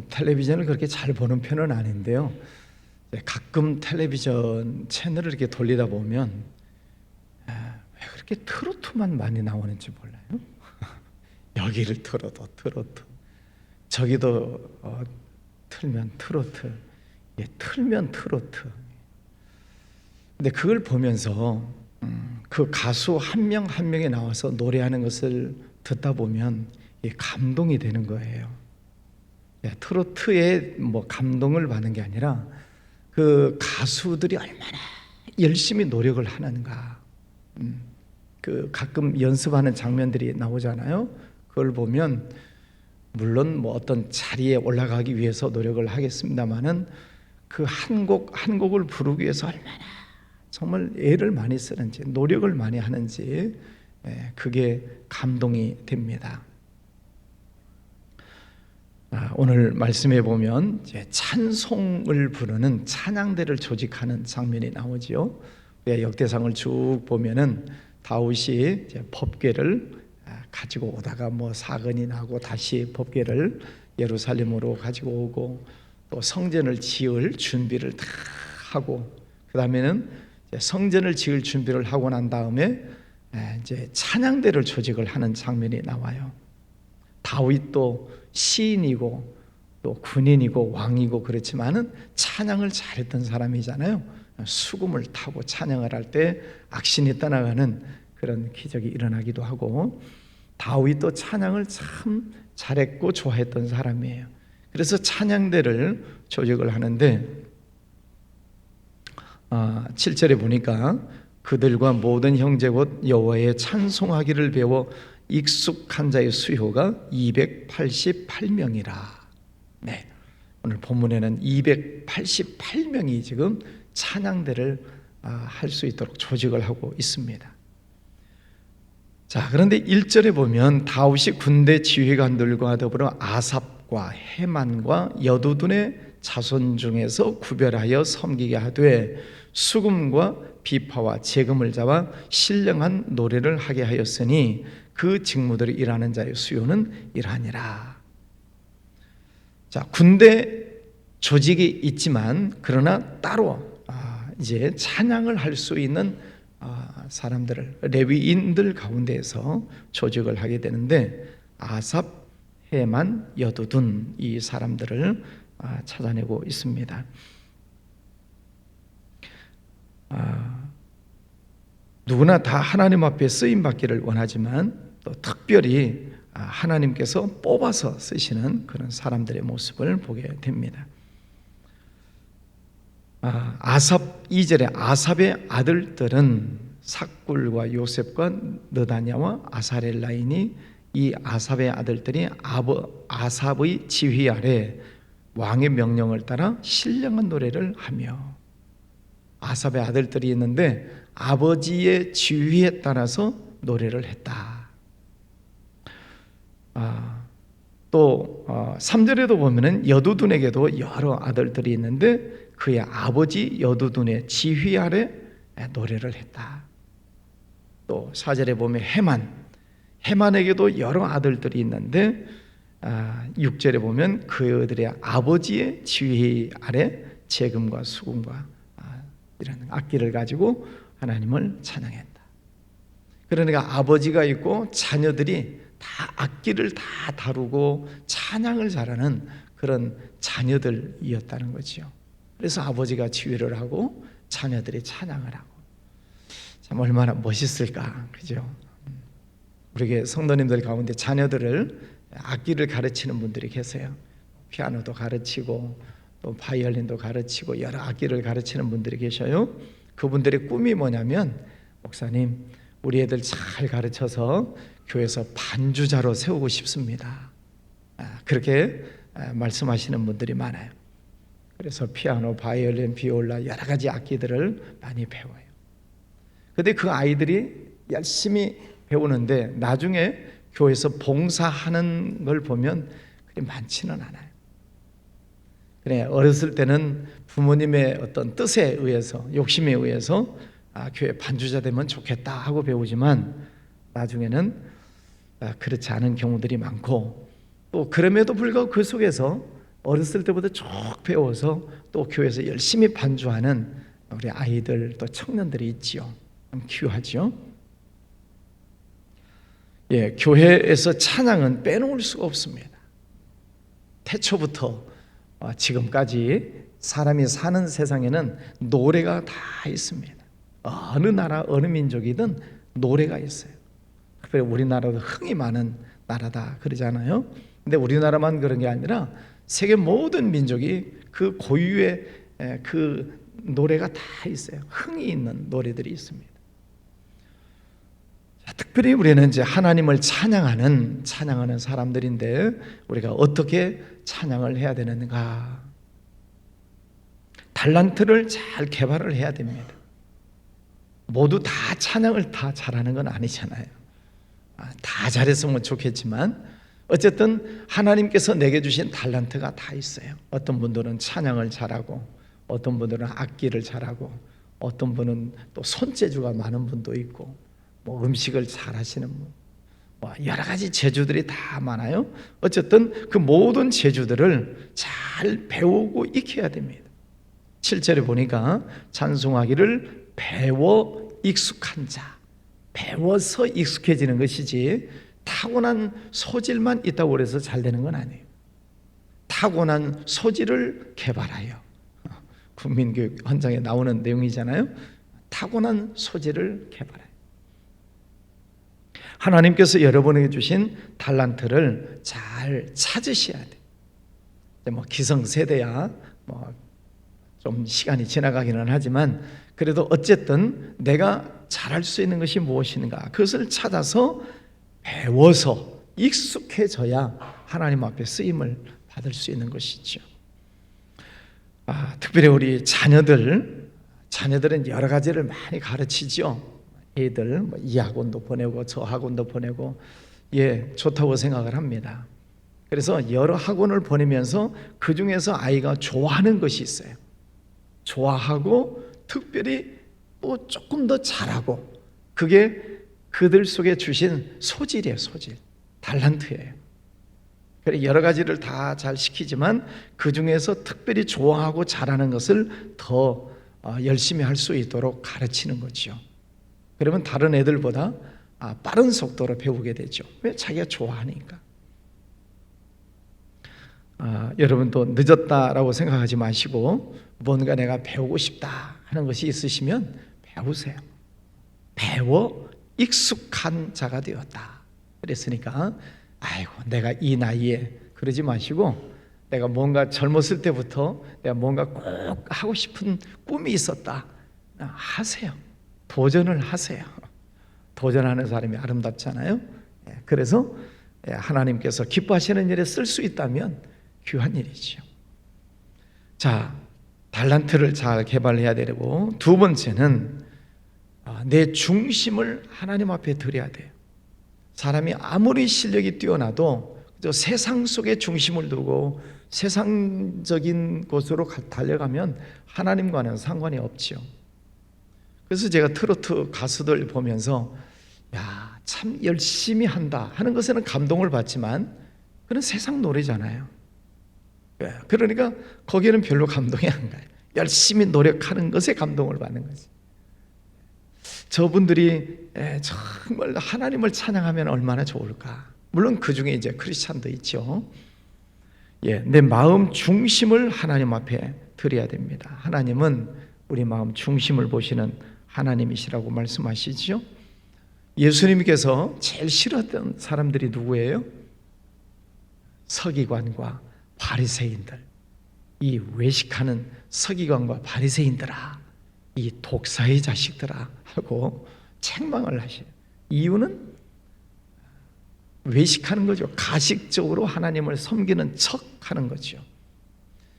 뭐 텔레비전을 그렇게 잘 보는 편은 아닌데요. 네, 가끔 텔레비전 채널을 이렇게 돌리다 보면 아, 왜 그렇게 트로트만 많이 나오는지 몰라요. 여기를 틀어도 트로트, 저기도 어, 틀면 트로트, 예, 틀면 트로트. 근데 그걸 보면서 음, 그 가수 한 명 한 명이 나와서 노래하는 것을 듣다 보면 이 감동이 되는 거예요. 예, 트로트에 뭐 감동을 받는 게 아니라 그 가수들이 얼마나 열심히 노력을 하는가. 음, 그 가끔 연습하는 장면들이 나오잖아요. 그걸 보면 물론 뭐 어떤 자리에 올라가기 위해서 노력을 하겠습니다만은 그 한 곡 한 곡을 부르기 위해서 얼마나 정말 애를 많이 쓰는지 노력을 많이 하는지 예, 그게 감동이 됩니다. 아, 오늘 말씀해 보면 찬송을 부르는 찬양대를 조직하는 장면이 나오지요. 우리가 역대상을 쭉 보면은 다윗이 법궤를 아, 가지고 오다가 뭐 사건이 나고 다시 법궤를 예루살렘으로 가지고 오고 또 성전을 지을 준비를 다 하고 그 다음에는 성전을 지을 준비를 하고 난 다음에 에, 이제 찬양대를 조직을 하는 장면이 나와요. 다윗도 시인이고 또 군인이고 왕이고 그렇지만은 찬양을 잘했던 사람이잖아요. 수금을 타고 찬양을 할 때 악신이 떠나가는 그런 기적이 일어나기도 하고 다윗도 찬양을 참 잘했고 좋아했던 사람이에요. 그래서 찬양대를 조직을 하는데 아, 7절에 보니까 그들과 모든 형제 곧 여호와의 찬송하기를 배워 익숙한 자의 수요가 288명이라. 네. 오늘 본문에는 288명이 지금 찬양대를 아, 할수 있도록 조직을 하고 있습니다. 자, 그런데 1절에 보면 다윗이 군대 지휘관들과 더불어 아삽과 해만과 여두둔의 자손 중에서 구별하여 섬기게 하되 수금과 비파와 재금을 잡아 신령한 노래를 하게 하였으니 그 직무들을 일하는 자의 수요는 이러하니라. 자, 군대 조직이 있지만 그러나 따로 아, 이제 찬양을 할 수 있는 아, 사람들을 레위인들 가운데에서 조직을 하게 되는데 아삽, 해만, 여두둔 이 사람들을 아, 찾아내고 있습니다. 아, 누구나 다 하나님 앞에 쓰임 받기를 원하지만 또 특별히 아, 하나님께서 뽑아서 쓰시는 그런 사람들의 모습을 보게 됩니다. 아, 아삽 2절에 아삽의 아들들은 삭굴과 요셉과 느다냐와 아사렐라인이 이 아삽의 아들들이 아버 아삽의 지휘 아래 왕의 명령을 따라 신령한 노래를 하며 아삽의 아들들이 있는데 아버지의 지휘에 따라서 노래를 했다. 아, 또 어, 3절에도 보면은 여두둔에게도 여러 아들들이 있는데 그의 아버지 여두둔의 지휘 아래 노래를 했다. 또 4절에 보면 해만 해만에게도 여러 아들들이 있는데 아, 6절에 보면 그들의 아버지의 지휘 아래 재금과 수금과 아, 이런 악기를 가지고 하나님을 찬양했다. 그러니까 아버지가 있고 자녀들이 다 악기를 다 다루고 찬양을 잘하는 그런 자녀들이었다는 거지요. 그래서 아버지가 지휘를 하고 자녀들이 찬양을 하고 참 얼마나 멋있을까, 그죠? 우리 성도님들 가운데 자녀들을 악기를 가르치는 분들이 계세요. 피아노도 가르치고 또 바이올린도 가르치고 여러 악기를 가르치는 분들이 계셔요. 그분들의 꿈이 뭐냐면 목사님 우리 애들 잘 가르쳐서 교회에서 반주자로 세우고 싶습니다. 아, 그렇게 아, 말씀하시는 분들이 많아요. 그래서 피아노, 바이올린, 비올라 여러 가지 악기들을 많이 배워요. 근데 그 아이들이 열심히 배우는데 나중에 교회에서 봉사하는 걸 보면 그리 많지는 않아요. 그래 어렸을 때는 부모님의 어떤 뜻에 의해서 욕심에 의해서 아, 교회 반주자 되면 좋겠다 하고 배우지만 나중에는 아, 그렇지 않은 경우들이 많고 또 그럼에도 불구하고 그 속에서 어렸을 때부터 쭉 배워서 또 교회에서 열심히 반주하는 우리 아이들 또 청년들이 있지요. 참 귀하죠. 예, 교회에서 찬양은 빼놓을 수가 없습니다. 태초부터 어, 지금까지 사람이 사는 세상에는 노래가 다 있습니다. 어느 나라 어느 민족이든 노래가 있어요. 특별히 우리나라도 흥이 많은 나라다 그러잖아요. 근데 우리나라만 그런 게 아니라 세계 모든 민족이 그 고유의 에, 그 노래가 다 있어요. 흥이 있는 노래들이 있습니다. 자, 특별히 우리는 이제 하나님을 찬양하는 찬양하는 사람들인데 우리가 어떻게 찬양을 해야 되는가? 달란트를 잘 개발을 해야 됩니다. 모두 다 찬양을 다 잘하는 건 아니잖아요. 아, 다 잘했으면 좋겠지만 어쨌든 하나님께서 내게 주신 달란트가 다 있어요. 어떤 분들은 찬양을 잘하고 어떤 분들은 악기를 잘하고 어떤 분은 또 손재주가 많은 분도 있고 뭐 음식을 잘하시는 분, 뭐 여러 가지 재주들이 다 많아요. 어쨌든 그 모든 재주들을 잘 배우고 익혀야 됩니다. 7절에 보니까 찬송하기를 배워 익숙한 자, 배워서 익숙해지는 것이지 타고난 소질만 있다고 그래서 잘 되는 건 아니에요. 타고난 소질을 개발하여 국민교육 현장에 나오는 내용이잖아요. 타고난 소질을 개발해. 하나님께서 여러분에게 주신 달란트를 잘 찾으셔야 돼. 뭐 기성 세대야 뭐 좀 시간이 지나가기는 하지만 그래도 어쨌든 내가 잘할 수 있는 것이 무엇인가 그것을 찾아서 배워서 익숙해져야 하나님 앞에 쓰임을 받을 수 있는 것이죠. 아, 특별히 우리 자녀들 자녀들은 여러 가지를 많이 가르치죠. 애들 뭐 이 학원도 보내고 저 학원도 보내고 예 좋다고 생각을 합니다. 그래서 여러 학원을 보내면서 그 중에서 아이가 좋아하는 것이 있어요. 좋아하고 특별히 또 조금 더 잘하고 그게 그들 속에 주신 소질이에요, 소질. 달란트예요. 그래 여러 가지를 다 잘 시키지만 그 중에서 특별히 좋아하고 잘하는 것을 더 어, 열심히 할 수 있도록 가르치는 거죠. 그러면 다른 애들보다 아, 빠른 속도로 배우게 되죠. 왜 자기가 좋아하니까. 아, 여러분도 늦었다라고 생각하지 마시고 뭔가 내가 배우고 싶다 하는 것이 있으시면 배우세요. 배워 익숙한 자가 되었다. 그랬으니까 아이고 내가 이 나이에 그러지 마시고 내가 뭔가 젊었을 때부터 내가 뭔가 꼭 하고 싶은 꿈이 있었다. 하세요. 도전을 하세요. 도전하는 사람이 아름답잖아요. 예, 그래서 예, 하나님께서 기뻐하시는 일에 쓸 수 있다면 귀한 일이죠. 자, 달란트를 잘 개발해야 되고 두 번째는 아, 내 중심을 하나님 앞에 드려야 돼요. 사람이 아무리 실력이 뛰어나도 세상 속에 중심을 두고 세상적인 곳으로 달려가면 하나님과는 상관이 없지요. 그래서 제가 트로트 가수들 보면서 야, 참 열심히 한다 하는 것에는 감동을 받지만 그런 세상 노래잖아요. 예, 그러니까 거기에는 별로 감동이 안 가요. 열심히 노력하는 것에 감동을 받는 거지. 저분들이 예, 정말 하나님을 찬양하면 얼마나 좋을까. 물론 그 중에 이제 크리스찬도 있죠. 예, 내 마음 중심을 하나님 앞에 드려야 됩니다. 하나님은 우리 마음 중심을 보시는 하나님이시라고 말씀하시죠. 예수님께서 제일 싫었던 사람들이 누구예요? 서기관과 바리새인들. 이 외식하는 서기관과 바리새인들아, 이 독사의 자식들아 하고 책망을 하셔요. 이유는 외식하는 거죠. 가식적으로 하나님을 섬기는 척 하는 거죠.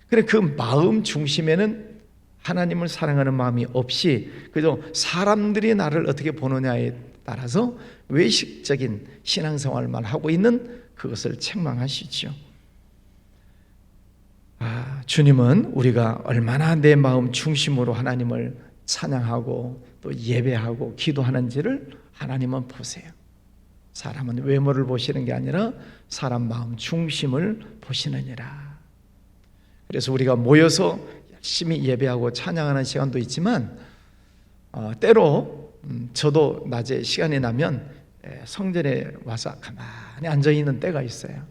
그래 그 마음 중심에는 하나님을 사랑하는 마음이 없이 그저 사람들이 나를 어떻게 보느냐에 따라서 외식적인 신앙생활만 하고 있는 그것을 책망하시죠. 아, 주님은 우리가 얼마나 내 마음 중심으로 하나님을 찬양하고 또 예배하고 기도하는지를 하나님은 보세요. 사람은 외모를 보시는 게 아니라 사람 마음 중심을 보시느니라. 그래서 우리가 모여서 열심히 예배하고 찬양하는 시간도 있지만 어, 때로 음, 저도 낮에 시간이 나면 에, 성전에 와서 가만히 앉아 있는 때가 있어요.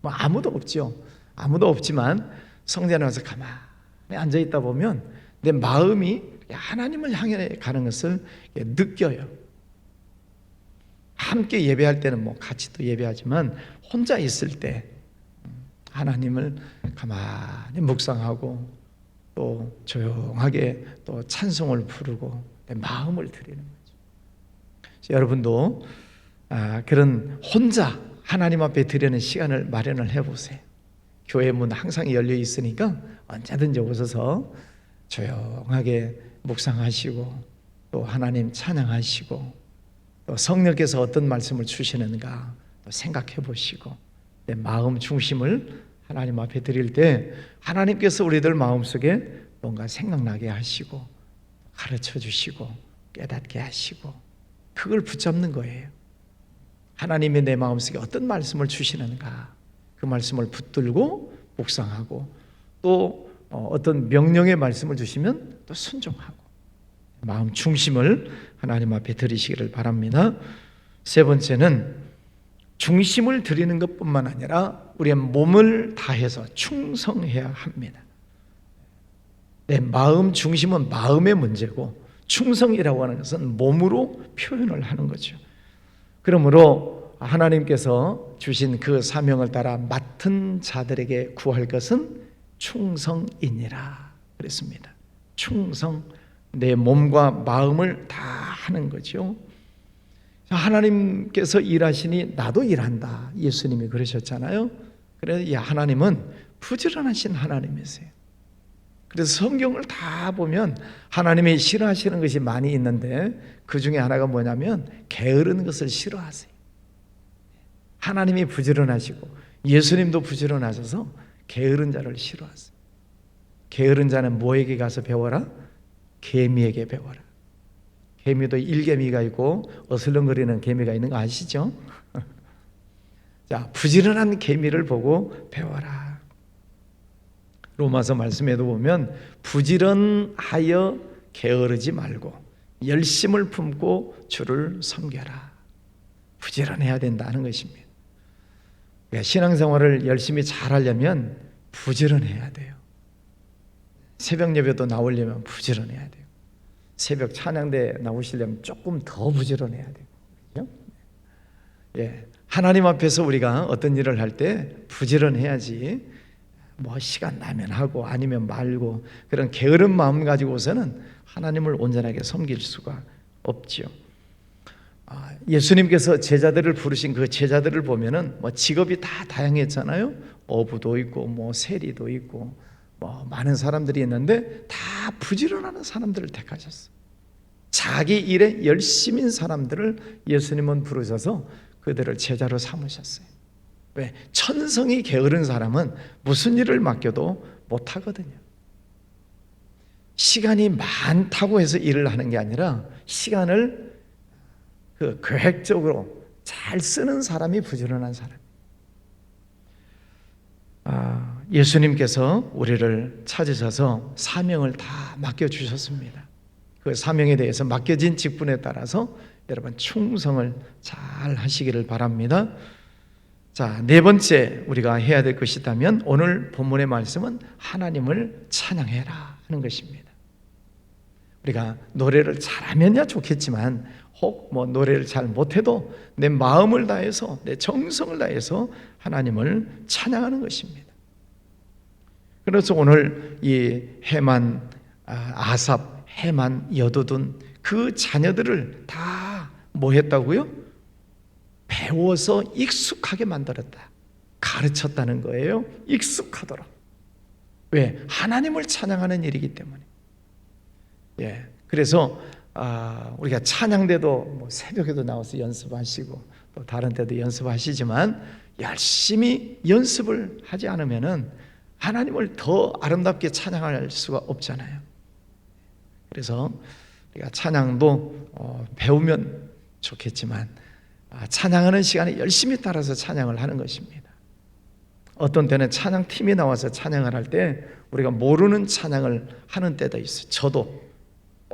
뭐 아무도 없지요. 아무도 없지만 성전에 와서 가만히 앉아 있다 보면 내 마음이 하나님을 향해 가는 것을 느껴요. 함께 예배할 때는 뭐 같이 또 예배하지만 혼자 있을 때 하나님을 가만히 묵상하고 또 조용하게 또 찬송을 부르고 내 마음을 드리는 거죠. 여러분도 아, 그런 혼자 하나님 앞에 드리는 시간을 마련을 해보세요. 교회 문 항상 열려 있으니까 언제든지 오셔서 조용하게 묵상하시고 또 하나님 찬양하시고 또 성령께서 어떤 말씀을 주시는가 생각해 보시고 내 마음 중심을 하나님 앞에 드릴 때 하나님께서 우리들 마음속에 뭔가 생각나게 하시고 가르쳐 주시고 깨닫게 하시고 그걸 붙잡는 거예요. 하나님이 내 마음속에 어떤 말씀을 주시는가 그 말씀을 붙들고 묵상하고 또 어, 어떤 명령의 말씀을 주시면 또 순종하고 마음 중심을 하나님 앞에 드리시기를 바랍니다. 세 번째는 중심을 드리는 것뿐만 아니라 우리의 몸을 다해서 충성해야 합니다. 내 마음 중심은 마음의 문제고 충성이라고 하는 것은 몸으로 표현을 하는 거죠. 그러므로 하나님께서 주신 그 사명을 따라 맡은 자들에게 구할 것은 충성이니라 그랬습니다. 충성 내 몸과 마음을 다 하는 거죠. 하나님께서 일하시니 나도 일한다. 예수님이 그러셨잖아요. 그래서 하나님은 부지런하신 하나님이세요. 그래서 성경을 다 보면 하나님이 싫어하시는 것이 많이 있는데 그 중에 하나가 뭐냐면 게으른 것을 싫어하세요. 하나님이 부지런하시고 예수님도 부지런하셔서 게으른 자를 싫어하세요. 게으른 자는 뭐에게 가서 배워라? 개미에게 배워라. 개미도 일개미가 있고 어슬렁거리는 개미가 있는 거 아시죠? 자, 부지런한 개미를 보고 배워라. 로마서 말씀에도 보면 부지런하여 게으르지 말고 열심을 품고 주를 섬겨라. 부지런해야 된다는 것입니다. 그러니까 신앙생활을 열심히 잘 하려면 부지런해야 돼요. 새벽 예배도 나오려면 부지런해야 돼요. 새벽 찬양대 나오시려면 조금 더 부지런해야 돼요. 그죠? 예. 하나님 앞에서 우리가 어떤 일을 할 때 부지런해야지 뭐 시간 나면 하고 아니면 말고 그런 게으른 마음 가지고서는 하나님을 온전하게 섬길 수가 없지요. 아, 예수님께서 제자들을 부르신 그 제자들을 보면은 뭐 직업이 다 다양했잖아요. 어부도 있고 뭐 세리도 있고 뭐 많은 사람들이 있는데 다 부지런하는 사람들을 택하셨어. 자기 일에 열심인 사람들을 예수님은 부르셔서 그들을 제자로 삼으셨어요. 왜? 천성이 게으른 사람은 무슨 일을 맡겨도 못 하거든요. 시간이 많다고 해서 일을 하는 게 아니라 시간을 그 계획적으로 잘 쓰는 사람이 부지런한 사람. 아, 예수님께서 우리를 찾으셔서 사명을 다 맡겨 주셨습니다. 그 사명에 대해서 맡겨진 직분에 따라서 여러분 충성을 잘 하시기를 바랍니다. 자, 네 번째 우리가 해야 될 것이 있다면 오늘 본문의 말씀은 하나님을 찬양해라 하는 것입니다. 우리가 노래를 잘하면야 좋겠지만 혹 뭐 노래를 잘 못해도 내 마음을 다해서 내 정성을 다해서 하나님을 찬양하는 것입니다. 그래서 오늘 이 해만 아, 아삽, 해만, 여도둔 그 자녀들을 다 뭐 했다고요? 배워서 익숙하게 만들었다. 가르쳤다는 거예요. 익숙하도록. 왜? 하나님을 찬양하는 일이기 때문에. 예. 그래서 아, 우리가 찬양대도 뭐 새벽에도 나와서 연습하시고 또 다른 때도 연습하시지만 열심히 연습을 하지 않으면은 하나님을 더 아름답게 찬양할 수가 없잖아요. 그래서 우리가 찬양도 어, 배우면 좋겠지만 아, 찬양하는 시간에 열심히 따라서 찬양을 하는 것입니다. 어떤 때는 찬양 팀이 나와서 찬양을 할 때 우리가 모르는 찬양을 하는 때도 있어요. 저도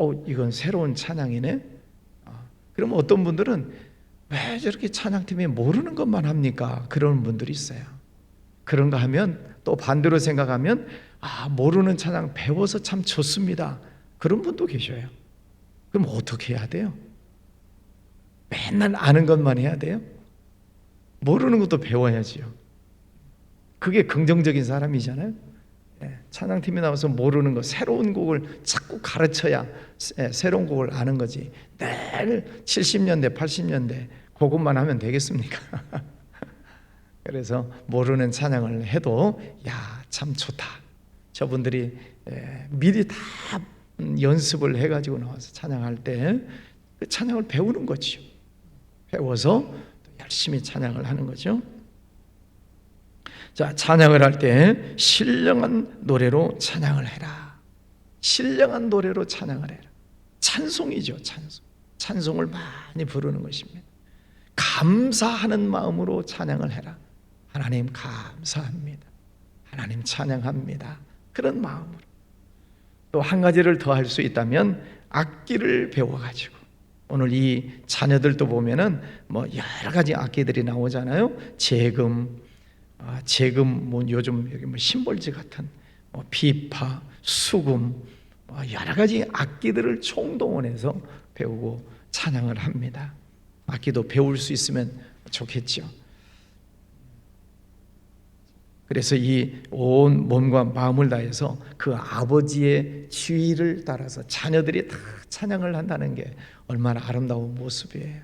어 이건 새로운 찬양이네. 아, 그럼 어떤 분들은 왜 저렇게 찬양 팀이 모르는 것만 합니까? 그런 분들이 있어요. 그런가 하면 또 반대로 생각하면 아 모르는 찬양 배워서 참 좋습니다. 그런 분도 계셔요. 그럼 어떻게 해야 돼요? 맨날 아는 것만 해야 돼요? 모르는 것도 배워야지요. 그게 긍정적인 사람이잖아요. 예, 찬양팀이 나와서 모르는 거 새로운 곡을 자꾸 가르쳐야 예, 새로운 곡을 아는 거지. 늘 70년대, 80년대 그것만 하면 되겠습니까? 그래서 모르는 찬양을 해도 야 참 좋다. 저분들이 예, 미리 다 음, 연습을 해가지고 나와서 찬양할 때그 찬양을 배우는 거죠. 배워서 열심히 찬양을 하는 거죠. 자, 찬양을 할 때 신령한 노래로 찬양을 해라. 신령한 노래로 찬양을 해라. 찬송이죠, 찬송. 찬송을 많이 부르는 것입니다. 감사하는 마음으로 찬양을 해라. 하나님 감사합니다. 하나님 찬양합니다. 그런 마음으로. 또 한 가지를 더 할 수 있다면 악기를 배워가지고 오늘 이 자녀들도 보면은 뭐 여러 가지 악기들이 나오잖아요. 재금, 아, 재금 뭐 요즘 여기 뭐 심벌지 같은 뭐 비파, 수금 뭐 여러 가지 악기들을 총동원해서 배우고 찬양을 합니다. 악기도 배울 수 있으면 좋겠죠. 그래서 이 온 몸과 마음을 다해서 그 아버지의 지위를 따라서 자녀들이 다 찬양을 한다는 게 얼마나 아름다운 모습이에요.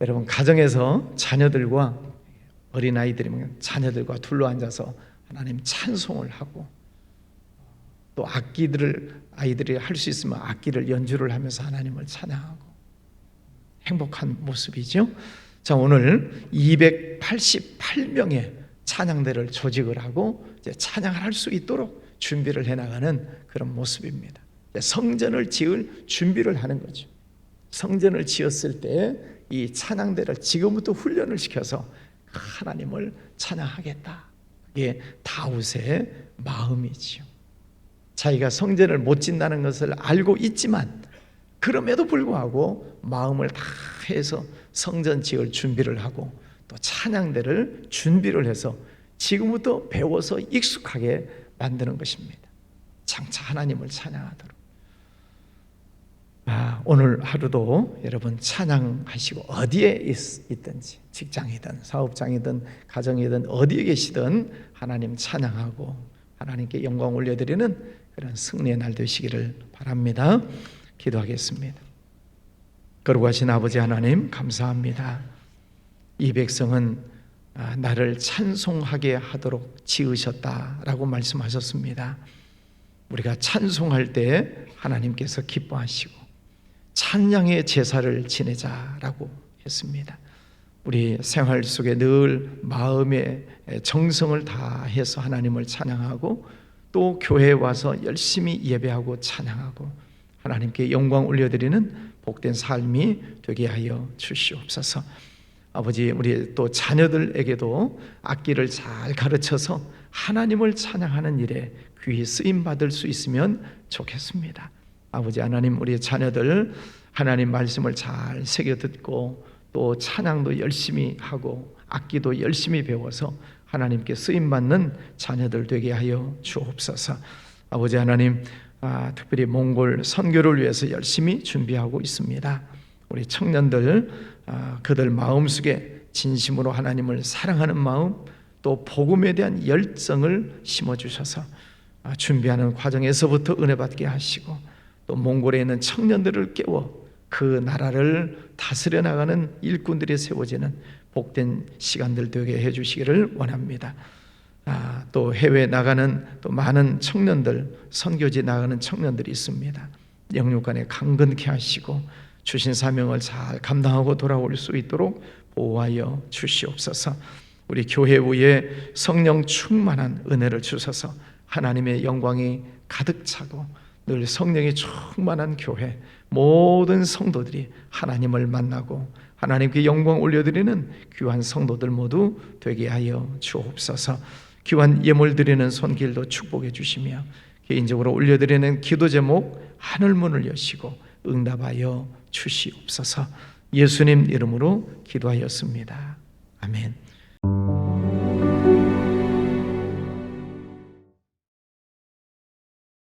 여러분 가정에서 자녀들과 어린 아이들이면 자녀들과 둘러 앉아서 하나님 찬송을 하고 또 악기들을 아이들이 할 수 있으면 악기를 연주를 하면서 하나님을 찬양하고 행복한 모습이죠. 자 오늘 288명의 찬양대를 조직을 하고 찬양을 할 수 있도록 준비를 해 나가는 그런 모습입니다. 성전을 지을 준비를 하는 거죠. 성전을 지었을 때 이 찬양대를 지금부터 훈련을 시켜서 하나님을 찬양하겠다. 그게 다윗의 마음이지요. 자기가 성전을 못 짓는다는 것을 알고 있지만 그럼에도 불구하고 마음을 다 해서 성전 지을 준비를 하고 또 찬양대를 준비를 해서 지금부터 배워서 익숙하게 만드는 것입니다. 장차 하나님을 찬양하도록. 아, 오늘 하루도 여러분 찬양하시고 어디에 있, 든지 직장이든 사업장이든 가정이든 어디에 계시든 하나님 찬양하고 하나님께 영광 올려드리는 그런 승리의 날 되시기를 바랍니다. 기도하겠습니다. 거룩하신 아버지 하나님 감사합니다. 이 백성은 아, 나를 찬송하게 하도록 지으셨다라고 말씀하셨습니다. 우리가 찬송할 때 하나님께서 기뻐하시고 찬양의 제사를 지내자라고 했습니다. 우리 생활 속에 늘 마음의 정성을 다해서 하나님을 찬양하고 또 교회에 와서 열심히 예배하고 찬양하고 하나님께 영광 올려드리는 복된 삶이 되게 하여 주시옵소서. 아버지 우리 또 자녀들에게도 악기를 잘 가르쳐서 하나님을 찬양하는 일에 귀히 쓰임 받을 수 있으면 좋겠습니다. 아버지 하나님 우리 자녀들 하나님 말씀을 잘 새겨 듣고 또 찬양도 열심히 하고 악기도 열심히 배워서 하나님께 쓰임 받는 자녀들 되게 하여 주옵소서. 아버지 하나님 아, 특별히 몽골 선교를 위해서 열심히 준비하고 있습니다. 우리 청년들 아, 그들 마음속에 진심으로 하나님을 사랑하는 마음 또 복음에 대한 열정을 심어 주셔서 아, 준비하는 과정에서부터 은혜 받게 하시고 또 몽골에 있는 청년들을 깨워 그 나라를 다스려 나가는 일꾼들이 세워지는 복된 시간들 되게 해 주시기를 원합니다. 아, 또 해외 나가는 또 많은 청년들 선교지 나가는 청년들이 있습니다. 영육간에 강건케 하시고 주신 사명을 잘 감당하고 돌아올 수 있도록 보호하여 주시옵소서. 우리 교회 위에 성령 충만한 은혜를 주셔서 하나님의 영광이 가득 차고 늘 성령이 충만한 교회 모든 성도들이 하나님을 만나고 하나님께 영광 올려드리는 귀한 성도들 모두 되게 하여 주옵소서. 귀한 예물 드리는 손길도 축복해 주시며 개인적으로 올려드리는 기도 제목 하늘 문을 여시고 응답하여 주시옵소서. 예수님 이름으로 기도하였습니다. 아멘.